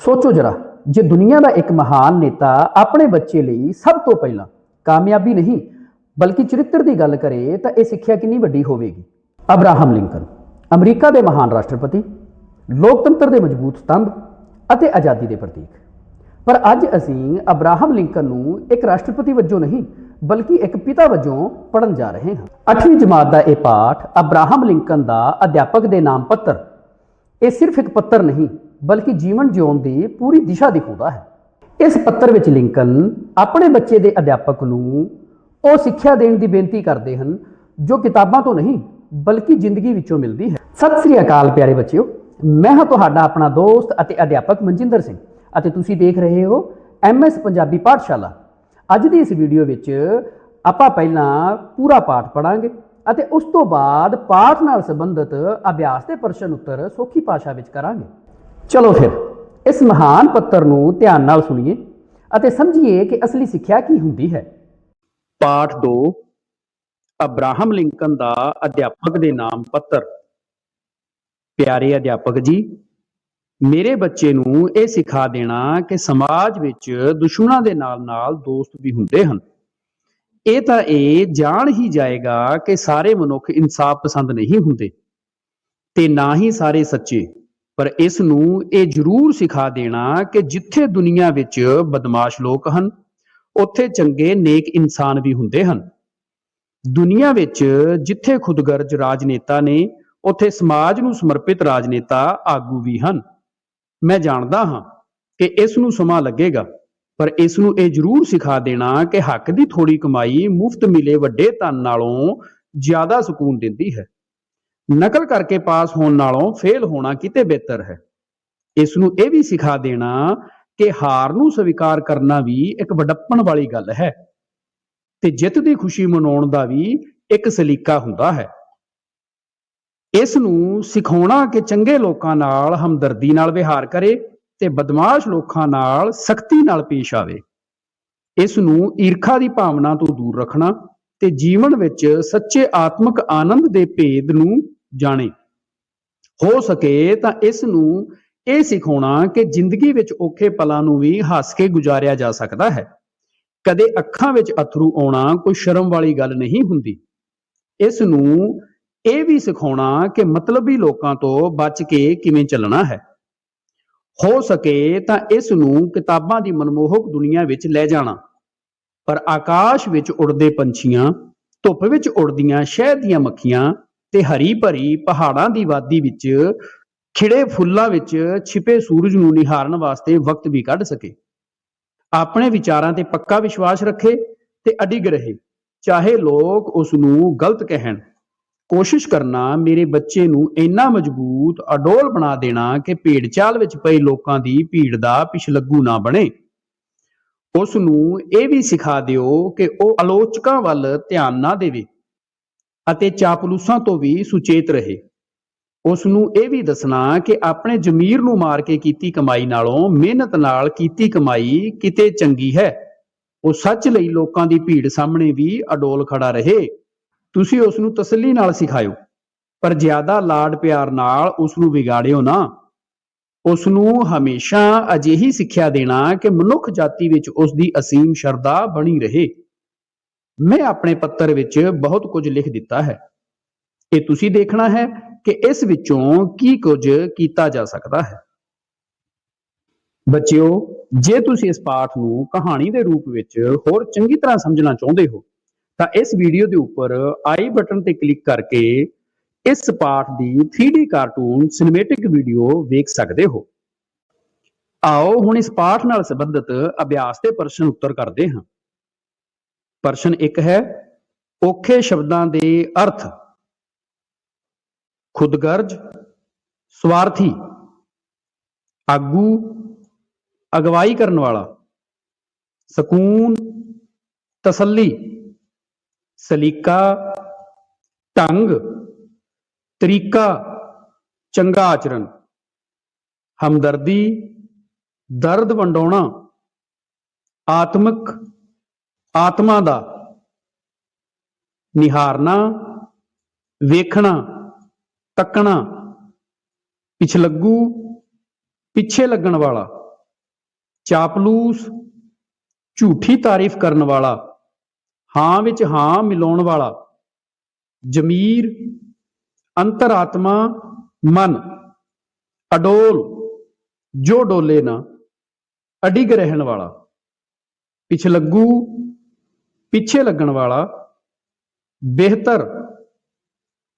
ਸੋਚੋ ਜਰਾ, ਜੇ ਦੁਨੀਆ ਦਾ ਇੱਕ ਮਹਾਨ ਨੇਤਾ ਆਪਣੇ ਬੱਚੇ ਲਈ ਸਭ ਤੋਂ ਪਹਿਲਾਂ ਕਾਮਯਾਬੀ ਨਹੀਂ, ਬਲਕਿ ਚਰਿੱਤਰ ਦੀ ਗੱਲ ਕਰੇ, ਤਾਂ ਇਹ ਸਿੱਖਿਆ ਕਿੰਨੀ ਵੱਡੀ ਹੋਵੇਗੀ? ਅਬਰਾਹਮ ਲਿੰਕਨ, ਅਮਰੀਕਾ ਦੇ ਮਹਾਨ ਰਾਸ਼ਟਰਪਤੀ, ਲੋਕਤੰਤਰ ਦੇ ਮਜ਼ਬੂਤ ਸਤੰਭ ਅਤੇ ਆਜ਼ਾਦੀ ਦੇ ਪ੍ਰਤੀਕ। ਪਰ ਅੱਜ ਅਸੀਂ ਅਬਰਾਹਮ ਲਿੰਕਨ ਨੂੰ ਇੱਕ ਰਾਸ਼ਟਰਪਤੀ ਵਜੋਂ ਨਹੀਂ, ਬਲਕਿ ਇੱਕ ਪਿਤਾ ਵਜੋਂ ਪੜਨ ਜਾ ਰਹੇ ਹਾਂ। 8ਵੀਂ ਜਮਾਤ ਦਾ ਇਹ ਪਾਠ ਅਬਰਾਹਮ ਲਿੰਕਨ ਦਾ ਅਧਿਆਪਕ ਦੇ ਨਾਮ ਪੱਤਰ, ਇਹ ਸਿਰਫ ਇੱਕ ਪੱਤਰ ਨਹੀਂ ਬਲਕਿ ਜੀਵਨ ਜਿਉਣ ਦੀ ਪੂਰੀ ਦਿਸ਼ਾ ਦਿਖਾਉਂਦਾ ਹੈ। ਇਸ ਪੱਤਰ ਵਿੱਚ ਲਿੰਕਨ ਆਪਣੇ ਬੱਚੇ ਦੇ ਅਧਿਆਪਕ ਨੂੰ ਉਹ ਸਿੱਖਿਆ ਦੇਣ ਦੀ ਬੇਨਤੀ ਕਰਦੇ ਹਨ, ਜੋ ਕਿਤਾਬਾਂ ਤੋਂ ਨਹੀਂ, ਬਲਕਿ ਜ਼ਿੰਦਗੀ ਵਿੱਚੋਂ ਮਿਲਦੀ ਹੈ। ਸਤਿ ਸ੍ਰੀ ਅਕਾਲ ਪਿਆਰੇ ਬੱਚਿਓ, ਮੈਂ ਹਾਂ ਤੁਹਾਡਾ ਆਪਣਾ ਦੋਸਤ ਅਤੇ ਅਧਿਆਪਕ ਮਨਜਿੰਦਰ ਸਿੰਘ ਅਤੇ ਤੁਸੀਂ ਦੇਖ ਰਹੇ ਹੋ ਐਮਐਸ ਪੰਜਾਬੀ ਪਾਠਸ਼ਾਲਾ। ਅੱਜ ਦੀ ਇਸ ਵੀਡੀਓ ਵਿੱਚ ਆਪਾਂ ਪਹਿਲਾਂ ਪੂਰਾ ਪਾਠ ਪੜਾਂਗੇ ਅਤੇ ਉਸ ਤੋਂ ਬਾਅਦ ਪਾਠ ਨਾਲ ਸੰਬੰਧਿਤ ਅਭਿਆਸ ਦੇ ਪ੍ਰਸ਼ਨ ਉੱਤਰ ਸੌਖੀ ਭਾਸ਼ਾ ਵਿੱਚ ਕਰਾਂਗੇ। ਚਲੋ ਫਿਰ, ਇਸ ਮਹਾਨ ਪੱਤਰ ਨੂੰ ਧਿਆਨ ਨਾਲ ਸੁਣੀਏ ਅਤੇ ਸਮਝੀਏ ਕਿ ਅਸਲੀ ਸਿੱਖਿਆ ਕੀ ਹੁੰਦੀ ਹੈ। ਪਾਠ 2 ਅਬਰਾਹਮ ਲਿੰਕਨ ਦਾ ਅਧਿਆਪਕ ਦੇ ਨਾਮ ਪੱਤਰ। ਪਿਆਰੇ ਅਧਿਆਪਕ ਜੀ, ਮੇਰੇ ਬੱਚੇ ਨੂੰ ਇਹ ਸਿਖਾ ਦੇਣਾ ਕਿ ਸਮਾਜ ਵਿੱਚ ਦੁਸ਼ਮਣਾਂ ਦੇ ਨਾਲ-ਨਾਲ ਦੋਸਤ ਵੀ ਹੁੰਦੇ ਹਨ। ਇਹ ਤਾਂ ਇਹ ਜਾਣ ਹੀ ਜਾਏਗਾ ਕਿ ਸਾਰੇ ਮਨੁੱਖ ਇਨਸਾਫ ਪਸੰਦ ਨਹੀਂ ਹੁੰਦੇ ਤੇ ਨਾ ਹੀ ਸਾਰੇ ਸੱਚੇ। ਪਰ ਇਸ ਨੂੰ ਇਹ ਜ਼ਰੂਰ ਸਿਖਾ ਦੇਣਾ ਕਿ ਜਿੱਥੇ ਦੁਨੀਆ ਵਿੱਚ ਬਦਮਾਸ਼ ਲੋਕ ਹਨ, ਉੱਥੇ ਚੰਗੇ ਨੇਕ ਇਨਸਾਨ ਵੀ ਹੁੰਦੇ ਹਨ। ਦੁਨੀਆ ਵਿੱਚ ਜਿੱਥੇ ਖੁਦਗਰਜ ਰਾਜਨੇਤਾ ਨੇ, ਉੱਥੇ ਸਮਾਜ ਨੂੰ ਸਮਰਪਿਤ ਰਾਜਨੇਤਾ ਆਗੂ ਵੀ ਹਨ। ਮੈਂ ਜਾਣਦਾ ਹਾਂ ਕਿ ਇਸ ਨੂੰ ਸਮਾਂ ਲੱਗੇਗਾ, ਪਰ ਇਸ ਨੂੰ ਇਹ ਜ਼ਰੂਰ ਸਿਖਾ ਦੇਣਾ ਕਿ ਹੱਕ ਦੀ ਥੋੜੀ ਕਮਾਈ ਮੁਫਤ ਮਿਲੇ ਵੱਡੇ ਧਨ ਨਾਲੋਂ ਜ਼ਿਆਦਾ ਸਕੂਨ ਦਿੰਦੀ ਹੈ। ਨਕਲ ਕਰਕੇ ਪਾਸ ਹੋਣ ਨਾਲੋਂ ਫੇਲ ਹੋਣਾ ਕਿਤੇ ਬਿਹਤਰ ਹੈ। ਇਸ ਨੂੰ ਇਹ ਵੀ ਸਿਖਾ ਦੇਣਾ ਕਿ ਹਾਰ ਨੂੰ ਸਵੀਕਾਰ ਕਰਨਾ ਵੀ ਇੱਕ ਵਡੱਪਣ ਵਾਲੀ ਗੱਲ ਹੈ ਤੇ ਜਿੱਤ ਦੀ ਖੁਸ਼ੀ ਮਨਾਉਣ ਦਾ ਵੀ ਇੱਕ ਸਲੀਕਾ ਹੁੰਦਾ ਹੈ। ਇਸ ਨੂੰ ਸਿਖਾਉਣਾ ਕਿ ਚੰਗੇ ਲੋਕਾਂ ਨਾਲ ਹਮਦਰਦੀ ਨਾਲ ਵਿਹਾਰ ਕਰੇ ਤੇ ਬਦਮਾਸ਼ ਲੋਕਾਂ ਨਾਲ ਸਖਤੀ ਨਾਲ ਪੇਸ਼ ਆਵੇ। ਇਸ ਨੂੰ ਈਰਖਾ ਦੀ ਭਾਵਨਾ ਤੋਂ ਦੂਰ ਰੱਖਣਾ ਤੇ ਜੀਵਨ ਵਿੱਚ ਸੱਚੇ ਆਤਮਿਕ ਆਨੰਦ ਦੇ ਭੇਦ ਨੂੰ ਜਾਣੇ। ਹੋ ਸਕੇ ਤਾਂ ਇਸ ਨੂੰ ਇਹ ਸਿਖਾਉਣਾ ਕਿ ਜ਼ਿੰਦਗੀ ਵਿੱਚ ਔਖੇ ਪਲਾਂ ਨੂੰ ਵੀ ਹੱਸ ਕੇ ਗੁਜ਼ਾਰਿਆ ਜਾ ਸਕਦਾ ਹੈ। ਕਦੇ ਅੱਖਾਂ ਵਿੱਚ ਅਥਰੂ ਆਉਣਾ ਕੋਈ ਸ਼ਰਮ ਵਾਲੀ ਗੱਲ ਨਹੀਂ ਹੁੰਦੀ। ਇਸ ਨੂੰ ਇਹ ਵੀ ਸਿਖਾਉਣਾ ਕਿ ਮਤਲਬੀ ਲੋਕਾਂ ਤੋਂ ਬਚ ਕੇ ਕਿਵੇਂ ਚੱਲਣਾ ਹੈ। ਹੋ ਸਕੇ ਤਾਂ ਇਸ ਨੂੰ ਕਿਤਾਬਾਂ ਦੀ ਮਨਮੋਹਕ ਦੁਨੀਆ ਵਿੱਚ ਲੈ ਜਾਣਾ। ਪਰ ਆਕਾਸ਼ ਵਿੱਚ ਉੜਦੇ ਪੰਛੀਆਂ, ਧੁੱਪ ਵਿੱਚ ਉੜਦੀਆਂ ਸ਼ਹਿਦ ਦੀਆਂ ਮੱਖੀਆਂ ਤੇ ਹਰੀ ਭਰੀ ਪਹਾੜਾਂ ਦੀ ਵਾਦੀ ਵਿੱਚ, ਖਿੜੇ ਫੁੱਲਾਂ ਵਿੱਚ ਛਿਪੇ ਸੂਰਜ ਨੂੰ ਨਿਹਾਰਨ ਵਾਸਤੇ ਵਕਤ ਵੀ ਕੱਢ ਸਕੇ। ਆਪਣੇ ਵਿਚਾਰਾਂ ਤੇ ਪੱਕਾ ਵਿਸ਼ਵਾਸ ਰੱਖੇ ਤੇ ਅਡਿਗ ਰਹੇ, ਚਾਹੇ ਲੋਕ ਉਸ ਨੂੰ ਗਲਤ ਕਹਿਣ। ਕੋਸ਼ਿਸ਼ ਕਰਨਾ, ਮੇਰੇ ਬੱਚੇ ਨੂੰ ਇੰਨਾ ਮਜ਼ਬੂਤ, ਅਡੋਲ ਬਣਾ ਦੇਣਾ ਕਿ ਭੇਡ ਵਿੱਚ ਪਏ ਲੋਕਾਂ ਦੀ ਭੀੜ ਦਾ ਪਿਛਲੱਗੂ ਨਾ ਬਣੇ। ਉਸ ਨੂੰ ਇਹ ਵੀ ਸਿਖਾ ਦਿਓ ਕਿ ਉਹ ਆਲੋਚਕਾਂ ਵੱਲ ਧਿਆਨ ਨਾ ਦੇਵੇ। ਅਤੇ ਚਾਪਲੂਸਾਂ ਤੋਂ ਵੀ ਸੁਚੇਤ ਰਹੇ। ਉਸ ਨੂੰ ਇਹ ਵੀ ਦੱਸਣਾ ਕਿ ਆਪਣੇ ਜ਼ਮੀਰ ਨੂੰ ਮਾਰ ਕੇ ਕੀਤੀ ਕਮਾਈ ਨਾਲੋਂ ਮਿਹਨਤ ਨਾਲ ਕੀਤੀ ਕਮਾਈ ਕਿਤੇ ਚੰਗੀ ਹੈ। ਉਹ ਸੱਚ ਲਈ ਲੋਕਾਂ ਦੀ ਭੀੜ ਸਾਹਮਣੇ ਵੀ ਅਡੋਲ ਖੜਾ ਰਹੇ। ਤੁਸੀਂ ਉਸ ਨੂੰ ਤਸੱਲੀ ਨਾਲ ਸਿਖਾਇਓ, ਪਰ ਜ਼ਿਆਦਾ ਲਾਡ ਪਿਆਰ ਨਾਲ ਉਸ ਨੂੰ ਵਿਗਾੜਿਓ ਨਾ। ਉਸ ਨੂੰ ਹਮੇਸ਼ਾ ਅਜਿਹੀ ਸਿੱਖਿਆ ਦੇਣਾ ਕਿ ਮਨੁੱਖ ਜਾਤੀ ਵਿੱਚ ਉਸ ਦੀ ਅਸੀਮ ਸ਼ਰਧਾ ਬਣੀ ਰਹੇ। ਮੈਂ ਆਪਣੇ ਪੱਤਰ ਵਿੱਚ ਬਹੁਤ ਕੁਝ ਲਿਖ ਦਿੱਤਾ ਹੈ। ਇਹ ਤੁਸੀਂ ਦੇਖਣਾ ਹੈ ਕਿ ਇਸ ਵਿੱਚੋਂ ਕੀ ਕੁਝ ਕੀਤਾ ਜਾ ਸਕਦਾ ਹੈ। ਬੱਚਿਓ, ਜੇ ਤੁਸੀਂ ਇਸ ਪਾਠ ਨੂੰ ਕਹਾਣੀ ਦੇ ਰੂਪ ਵਿੱਚ ਹੋਰ ਚੰਗੀ ਤਰ੍ਹਾਂ ਸਮਝਣਾ ਚਾਹੁੰਦੇ ਹੋ, ਤਾਂ ਇਸ ਵੀਡੀਓ ਦੇ ਉੱਪਰ ਆਈ ਬਟਨ ਤੇ ਕਲਿੱਕ ਕਰਕੇ ਇਸ ਪਾਠ ਦੀ 3D ਕਾਰਟੂਨ ਸਿਨੇਮੈਟਿਕ ਵੀਡੀਓ ਵੇਖ ਸਕਦੇ ਹੋ। ਆਓ ਹੁਣ ਇਸ ਪਾਠ ਨਾਲ ਸੰਬੰਧਿਤ ਅਭਿਆਸ ਦੇ ਪ੍ਰਸ਼ਨ ਉੱਤਰ ਕਰਦੇ ਹਾਂ। ਪ੍ਰਸ਼ਨ 1 ਹੈ, ਔਖੇ ਸ਼ਬਦਾਂ ਦੇ ਅਰਥ। ਖੁਦਗਰਜ, ਸਵਾਰਥੀ, ਆਗੂ, ਅਗਵਾਈ ਕਰਨ ਵਾਲਾ, ਸਕੂਨ, ਤਸੱਲੀ, ਸਲੀਕਾ, ਢੰਗ, ਤਰੀਕਾ, ਚੰਗਾ ਆਚਰਣ, ਹਮਦਰਦੀ, ਦਰਦ ਵੰਡਾਉਣਾ, ਆਤਮਿਕ ਆਤਮਾ ਦਾ ਨਿਹਾਰਨਾ, ਵੇਖਣਾ, ਤੱਕਣਾ, ਪਿਛਲੱਗੂ, ਪਿੱਛੇ ਲੱਗਣ ਵਾਲਾ, ਚਾਪਲੂਸ, ਝੂਠੀ ਤਾਰੀਫ ਕਰਨ ਵਾਲਾ, ਹਾਂ ਵਿੱਚ ਹਾਂ ਮਿਲਾਉਣ ਵਾਲਾ, ਜ਼ਮੀਰ, ਅੰਤਰਾਤਮਾ, ਮਨ, ਅਡੋਲ, ਜੋ ਡੋਲੇ ਨਾ, ਅਡਿਗ ਰਹਿਣ ਵਾਲਾ, ਪਿਛਲੱਗੂ ਪਿੱਛੇ ਲੱਗਣ ਵਾਲਾ ਬਿਹਤਰ,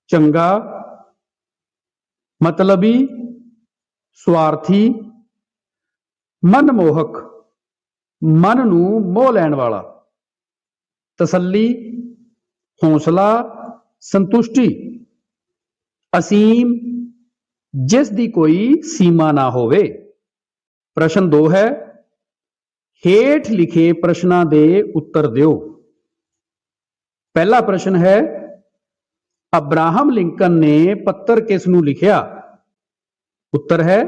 ਚੰਗਾ, ਮਤਲਬੀ, ਸਵਾਰਥੀ, ਮਨਮੋਹਕ, ਮਨ ਨੂੰ ਮੋਹ ਲੈਣ ਵਾਲਾ, ਤਸੱਲੀ, ਹੌਸਲਾ, ਸੰਤੁਸ਼ਟੀ, ਅਸੀਮ, ਜਿਸ ਦੀ ਕੋਈ ਸੀਮਾ ਨਾ ਹੋਵੇ। ਪ੍ਰਸ਼ਨ 2 ਹੈ, ਹੇਠ ਲਿਖੇ ਪ੍ਰਸ਼ਨਾਂ ਦੇ ਉੱਤਰ ਦਿਓ। ਪਹਿਲਾ ਪ੍ਰਸ਼ਨ ਹੈ, ਅਬਰਾਹਮ ਲਿੰਕਨ ਨੇ ਪੱਤਰ ਕਿਸ ਨੂੰ ਲਿਖਿਆ? ਉੱਤਰ ਹੈ,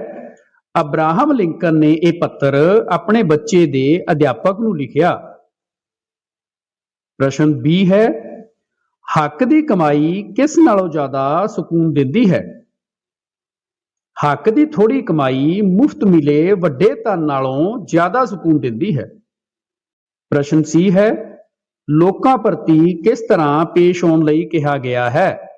ਅਬਰਾਹਮ ਲਿੰਕਨ ਨੇ ਇਹ ਪੱਤਰ ਆਪਣੇ ਬੱਚੇ ਦੇ ਅਧਿਆਪਕ ਨੂੰ ਲਿਖਿਆ। ਪ੍ਰਸ਼ਨ B ਹੈ, ਹੱਕ ਦੀ ਕਮਾਈ ਕਿਸ ਨਾਲੋਂ ਜ਼ਿਆਦਾ ਸਕੂਨ ਦਿੰਦੀ ਹੈ? ਹੱਕ ਦੀ ਥੋੜੀ ਕਮਾਈ ਮੁਫਤ ਮਿਲੇ ਵੱਡੇ ਧਨ ਨਾਲੋਂ ਜ਼ਿਆਦਾ ਸਕੂਨ ਦਿੰਦੀ ਹੈ। ਪ੍ਰਸ਼ਨ ਸੀ ਹੈ ਲੋਕਾਂ ਪ੍ਰਤੀ ਕਿਸ ਤਰ੍ਹਾਂ ਪੇਸ਼ ਹੋਣ ਲਈ ਕਿਹਾ ਗਿਆ ਹੈ?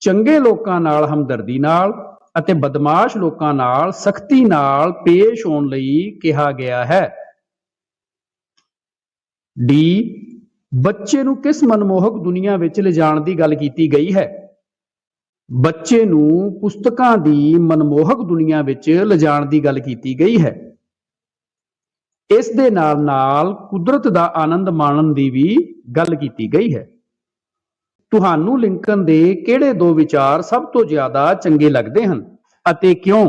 ਚੰਗੇ ਲੋਕਾਂ ਨਾਲ ਹਮਦਰਦੀ ਨਾਲ ਅਤੇ ਬਦਮਾਸ਼ ਲੋਕਾਂ ਨਾਲ ਸਖਤੀ ਨਾਲ ਪੇਸ਼ ਹੋਣ ਲਈ ਕਿਹਾ ਗਿਆ ਹੈ। ਡੀ. ਬੱਚੇ ਨੂੰ ਕਿਸ ਮਨਮੋਹਕ ਦੁਨੀਆ ਵਿੱਚ ਲਿਜਾਣ ਦੀ ਗੱਲ ਕੀਤੀ ਗਈ ਹੈ? ਬੱਚੇ ਨੂੰ ਪੁਸਤਕਾਂ ਦੀ ਮਨਮੋਹਕ ਦੁਨੀਆ ਵਿੱਚ ਲਿਜਾਣ ਦੀ ਗੱਲ ਕੀਤੀ ਗਈ ਹੈ। ਇਸ ਦੇ ਨਾਲ ਨਾਲ ਕੁਦਰਤ ਦਾ ਆਨੰਦ ਮਾਣਨ ਦੀ ਵੀ ਗੱਲ ਕੀਤੀ ਗਈ ਹੈ। ਤੁਹਾਨੂੰ ਲਿੰਕਨ ਦੇ ਕਿਹੜੇ ਦੋ ਵਿਚਾਰ ਸਭ ਤੋਂ ਜ਼ਿਆਦਾ ਚੰਗੇ ਲੱਗਦੇ ਹਨ ਅਤੇ ਕਿਉਂ?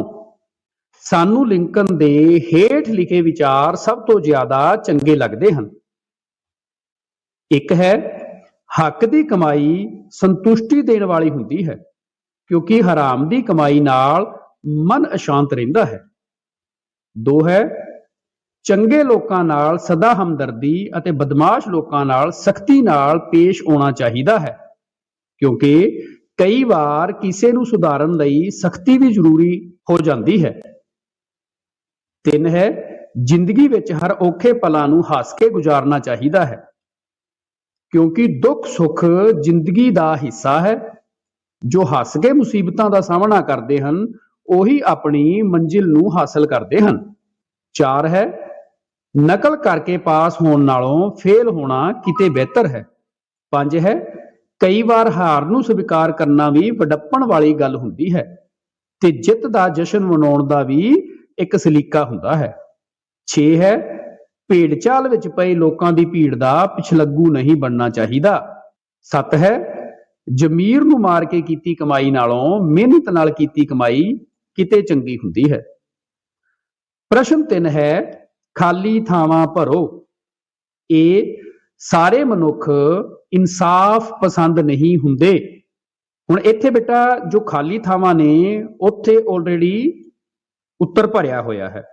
ਸਾਨੂੰ ਲਿੰਕਨ ਦੇ ਹੇਠ ਲਿਖੇ ਵਿਚਾਰ ਸਭ ਤੋਂ ਜ਼ਿਆਦਾ ਚੰਗੇ ਲੱਗਦੇ ਹਨ। ਇੱਕ ਹੈ, ਹੱਕ ਦੀ ਕਮਾਈ ਸੰਤੁਸ਼ਟੀ ਦੇਣ ਵਾਲੀ ਹੁੰਦੀ ਹੈ, ਕਿਉਂਕਿ ਹਰਾਮ ਦੀ ਕਮਾਈ ਨਾਲ ਮਨ ਅਸ਼ਾਂਤ ਰਹਿੰਦਾ ਹੈ। ਦੋ ਹੈ ਚੰਗੇ ਲੋਕਾਂ ਨਾਲ ਸਦਾ ਹਮਦਰਦੀ ਅਤੇ ਬਦਮਾਸ਼ ਲੋਕਾਂ ਨਾਲ ਸਖਤੀ ਨਾਲ ਪੇਸ਼ ਆਉਣਾ ਚਾਹੀਦਾ ਹੈ। ਕਿਉਂਕਿ ਕਈ ਵਾਰ ਕਿਸੇ ਨੂੰ ਸੁਧਾਰਨ ਲਈ ਸਖਤੀ ਵੀ ਜ਼ਰੂਰੀ ਹੋ ਜਾਂਦੀ ਹੈ। ਤਿੰਨ ਹੈ, ਜ਼ਿੰਦਗੀ ਵਿੱਚ ਹਰ ਔਖੇ ਪਲਾਂ ਨੂੰ ਹੱਸ ਕੇ ਗੁਜ਼ਾਰਨਾ ਚਾਹੀਦਾ ਹੈ। ਕਿਉਂਕਿ ਦੁੱਖ ਸੁੱਖ ਜ਼ਿੰਦਗੀ ਦਾ ਹਿੱਸਾ ਹੈ। ਜੋ ਹੱਸ ਕੇ ਮੁਸੀਬਤਾਂ ਦਾ ਸਾਹਮਣਾ ਕਰਦੇ ਹਨ, ਉਹੀ ਆਪਣੀ ਮੰਜ਼ਿਲ ਨੂੰ ਹਾਸਲ ਕਰਦੇ ਹਨ। ਚਾਰ ਹੈ ਨਕਲ ਕਰਕੇ ਪਾਸ ਹੋਣ ਨਾਲੋਂ ਫੇਲ ਹੋਣਾ ਕਿਤੇ ਬਿਹਤਰ ਹੈ। ਪੰਜ ਹੈ, ਕਈ ਵਾਰ ਹਾਰ ਨੂੰ ਸਵੀਕਾਰ ਕਰਨਾ ਵੀ ਵਡੱਪਣ ਵਾਲੀ ਗੱਲ ਹੁੰਦੀ ਹੈ ਤੇ ਜਿੱਤ ਦਾ ਜਸ਼ਨ ਮਨਾਉਣ ਦਾ ਵੀ ਇੱਕ ਸਲੀਕਾ ਹੁੰਦਾ ਹੈ। 6 ਹੈ ਭੇਡ ਚਾਲ ਵਿੱਚ ਪਏ ਲੋਕਾਂ ਦੀ ਭੀੜ ਦਾ ਪਿਛਲੱਗੂ ਨਹੀਂ ਬਣਨਾ ਚਾਹੀਦਾ। 7 ਹੈ, ਜ਼ਮੀਰ ਨੂੰ ਮਾਰ ਕੇ ਕੀਤੀ ਕਮਾਈ ਨਾਲੋਂ ਮਿਹਨਤ ਨਾਲ ਕੀਤੀ ਕਮਾਈ ਕਿਤੇ ਚੰਗੀ ਹੁੰਦੀ ਹੈ। ਪ੍ਰਸ਼ਨ 3 ਹੈ ਖਾਲੀ ਥਾਵਾਂ ਭਰੋ। ਇਹ ਸਾਰੇ ਮਨੁੱਖ ਇਨਸਾਫ ਪਸੰਦ ਨਹੀਂ ਹੁੰਦੇ। ਹੁਣ ਇੱਥੇ ਬੇਟਾ ਜੋ ਖਾਲੀ ਥਾਵਾਂ ਨੇ, ਉੱਥੇ ਆਲਰੇਡੀ ਉੱਤਰ ਭਰਿਆ ਹੋਇਆ ਹੈ।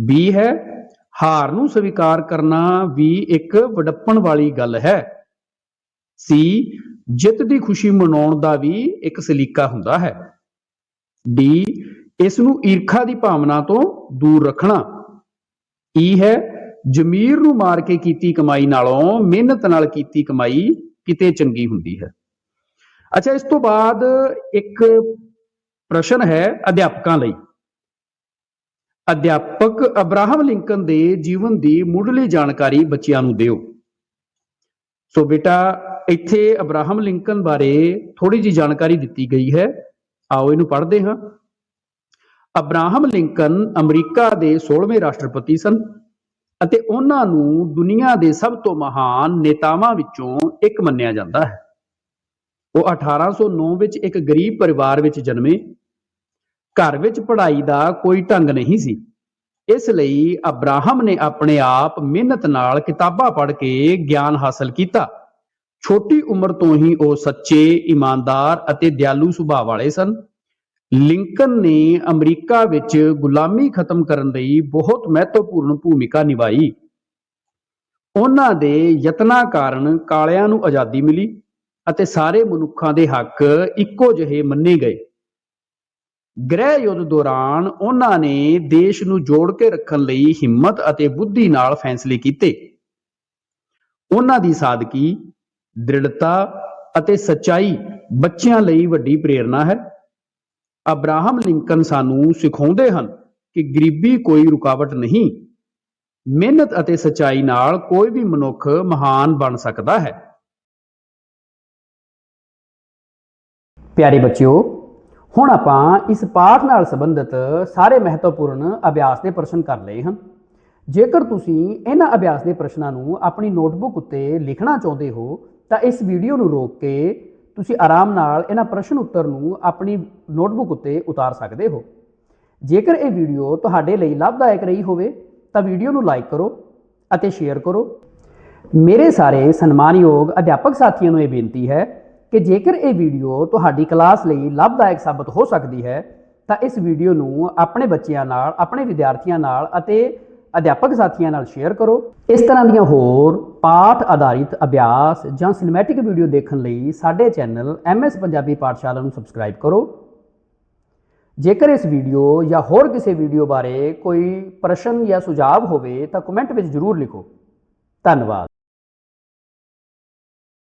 ਬੀ ਹੈ, ਹਾਰ ਨੂੰ ਸਵੀਕਾਰ ਕਰਨਾ ਵੀ ਇੱਕ ਵਡੱਪਣ ਵਾਲੀ ਗੱਲ ਹੈ। ਸੀ ਜਿੱਤ ਦੀ ਖੁਸ਼ੀ ਮਨਾਉਣ ਦਾ ਵੀ ਇੱਕ ਸਲੀਕਾ ਹੁੰਦਾ ਹੈ। ਡੀ ਇਸ ਨੂੰ ਈਰਖਾ ਦੀ ਭਾਵਨਾ ਤੋਂ ਦੂਰ ਰੱਖਣਾ। E ਹੈ, ਜ਼ਮੀਰ ਨੂੰ ਮਾਰ ਕੇ ਕੀਤੀ ਕਮਾਈ ਨਾਲੋਂ, ਮਿਹਨਤ ਨਾਲ ਕੀਤੀ ਕਮਾਈ ਕਿਤੇ ਚੰਗੀ ਹੁੰਦੀ ਹੈ। ਅੱਛਾ, ਇਸ ਤੋਂ ਬਾਅਦ ਇੱਕ ਪ੍ਰਸ਼ਨ ਹੈ ਅਧਿਆਪਕਾਂ ਲਈ। ਅਧਿਆਪਕ ਅਬਰਾਹਮ ਲਿੰਕਨ ਦੇ ਜੀਵਨ ਦੀ ਮੁੱਢਲੀ ਜਾਣਕਾਰੀ ਬੱਚਿਆਂ ਨੂੰ ਦਿਓ। ਸੋ ਬੇਟਾ, ਇੱਥੇ ਅਬਰਾਹਮ ਲਿੰਕਨ ਬਾਰੇ ਥੋੜੀ ਜੀ ਜਾਣਕਾਰੀ ਦਿੱਤੀ ਗਈ ਹੈ। ਆਓ ਇਹਨੂੰ ਪੜ੍ਹਦੇ ਹਾਂ। ਅਬਰਾਹਮ ਲਿੰਕਨ ਅਮਰੀਕਾ ਦੇ 16ਵੇਂ ਰਾਸ਼ਟਰਪਤੀ ਸਨ ਅਤੇ ਉਹਨਾਂ ਨੂੰ ਦੁਨੀਆ ਦੇ ਸਭ ਤੋਂ ਮਹਾਨ ਨੇਤਾਵਾਂ ਵਿੱਚੋਂ ਇੱਕ ਮੰਨਿਆ ਜਾਂਦਾ ਹੈ। ਉਹ 1809 ਵਿੱਚ ਇੱਕ ਗਰੀਬ ਪਰਿਵਾਰ ਵਿੱਚ ਜਨਮੇ। ਘਰ ਵਿੱਚ ਪੜ੍ਹਾਈ ਦਾ ਕੋਈ ਢੰਗ ਨਹੀਂ ਸੀ। ਇਸ ਲਈ ਅਬਰਾਹਮ ਨੇ ਆਪਣੇ ਆਪ ਮਿਹਨਤ ਨਾਲ ਕਿਤਾਬਾਂ ਪੜ੍ਹ ਕੇ ਗਿਆਨ ਹਾਸਲ ਕੀਤਾ। ਛੋਟੀ ਉਮਰ ਤੋਂ ਹੀ ਉਹ ਸੱਚੇ, ਇਮਾਨਦਾਰ ਅਤੇ ਦਿਆਲੂ ਸੁਭਾਅ ਵਾਲੇ ਸਨ। ਲਿੰਕਨ ਨੇ ਅਮਰੀਕਾ ਵਿੱਚ ਗੁਲਾਮੀ ਖਤਮ ਕਰਨ ਲਈ ਬਹੁਤ ਮਹੱਤਵਪੂਰਨ ਭੂਮਿਕਾ ਨਿਭਾਈ। ਉਹਨਾਂ ਦੇ ਯਤਨਾਂ ਕਾਰਨ ਕਾਲਿਆਂ ਨੂੰ ਆਜ਼ਾਦੀ ਮਿਲੀ ਅਤੇ ਸਾਰੇ ਮਨੁੱਖਾਂ ਦੇ ਹੱਕ ਇੱਕੋ ਜਿਹੇ ਮੰਨੇ ਗਏ। ਗ੍ਰਹਿ ਯੁੱਧ ਦੌਰਾਨ ਉਹਨਾਂ ਨੇ ਦੇਸ਼ ਨੂੰ ਜੋੜ ਕੇ ਰੱਖਣ ਲਈ ਹਿੰਮਤ ਅਤੇ ਬੁੱਧੀ ਨਾਲ ਫੈਸਲੇ ਕੀਤੇ। ਉਹਨਾਂ ਦੀ ਸਾਦਗੀ, ਦ੍ਰਿੜਤਾ ਅਤੇ ਸੱਚਾਈ ਬੱਚਿਆਂ ਲਈ ਵੱਡੀ ਪ੍ਰੇਰਣਾ ਹੈ। ਅਬਰਾਹਮ ਲਿੰਕਨ ਸਾਨੂੰ ਸਿਖਾਉਂਦੇ ਹਨ ਕਿ ਗਰੀਬੀ ਕੋਈ ਰੁਕਾਵਟ ਨਹੀਂ। ਮਿਹਨਤ ਅਤੇ ਸੱਚਾਈ ਨਾਲ ਕੋਈ ਵੀ ਮਨੁੱਖ ਮਹਾਨ ਬਣ ਸਕਦਾ ਹੈ। ਪਿਆਰੇ ਬੱਚਿਓ, ਹੁਣ ਆਪਾਂ ਇਸ ਪਾਠ ਨਾਲ ਸੰਬੰਧਿਤ ਸਾਰੇ ਮਹੱਤਵਪੂਰਨ ਅਭਿਆਸ ਦੇ ਪ੍ਰਸ਼ਨ ਕਰ ਲਏ ਹਨ। ਜੇਕਰ ਤੁਸੀਂ ਇਹਨਾਂ ਅਭਿਆਸ ਦੇ ਪ੍ਰਸ਼ਨਾਂ ਨੂੰ ਆਪਣੀ ਨੋਟਬੁੱਕ ਉੱਤੇ ਲਿਖਣਾ ਚਾਹੁੰਦੇ ਹੋ, ਤਾਂ ਇਸ ਵੀਡੀਓ ਨੂੰ ਰੋਕ ਕੇ ਤੁਸੀਂ ਆਰਾਮ ਨਾਲ ਇਹਨਾਂ ਪ੍ਰਸ਼ਨ ਉੱਤਰ ਨੂੰ ਆਪਣੀ ਨੋਟਬੁੱਕ ਉੱਤੇ ਉਤਾਰ ਸਕਦੇ ਹੋ। ਜੇਕਰ ਇਹ ਵੀਡੀਓ ਤੁਹਾਡੇ ਲਈ ਲਾਭਦਾਇਕ ਰਹੀ ਹੋਵੇ, ਤਾਂ ਵੀਡੀਓ ਨੂੰ ਲਾਈਕ ਕਰੋ ਅਤੇ ਸ਼ੇਅਰ ਕਰੋ। ਮੇਰੇ ਸਾਰੇ ਸਨਮਾਨਯੋਗ ਅਧਿਆਪਕ ਸਾਥੀਆਂ ਨੂੰ ਇਹ ਬੇਨਤੀ ਹੈ ਕਿ ਜੇਕਰ ਇਹ ਵੀਡੀਓ ਤੁਹਾਡੀ ਕਲਾਸ ਲਈ ਲਾਭਦਾਇਕ ਸਾਬਤ ਹੋ ਸਕਦੀ ਹੈ, ਤਾਂ ਇਸ ਵੀਡੀਓ ਨੂੰ ਆਪਣੇ ਬੱਚਿਆਂ ਨਾਲ, ਆਪਣੇ ਵਿਦਿਆਰਥੀਆਂ ਨਾਲ ਅਤੇ ਅਧਿਆਪਕ ਸਾਥੀਆਂ ਨਾਲ ਸ਼ੇਅਰ ਕਰੋ। ਇਸ ਤਰ੍ਹਾਂ ਦੀਆਂ ਹੋਰ ਪਾਠ ਆਧਾਰਿਤ ਅਭਿਆਸ ਜਾਂ ਸਿਨੇਮੈਟਿਕ ਵੀਡੀਓ ਦੇਖਣ ਲਈ ਸਾਡੇ ਚੈਨਲ MS ਪੰਜਾਬੀ ਪਾਠਸ਼ਾਲਾ ਨੂੰ ਸਬਸਕ੍ਰਾਈਬ ਕਰੋ। ਜੇਕਰ ਇਸ ਵੀਡੀਓ ਜਾਂ ਹੋਰ ਕਿਸੇ ਵੀਡੀਓ ਬਾਰੇ ਕੋਈ ਪ੍ਰਸ਼ਨ ਜਾਂ ਸੁਝਾਅ ਹੋਵੇ ਤਾਂ ਕਮੈਂਟ ਵਿੱਚ ਜ਼ਰੂਰ ਲਿਖੋ। ਧੰਨਵਾਦ।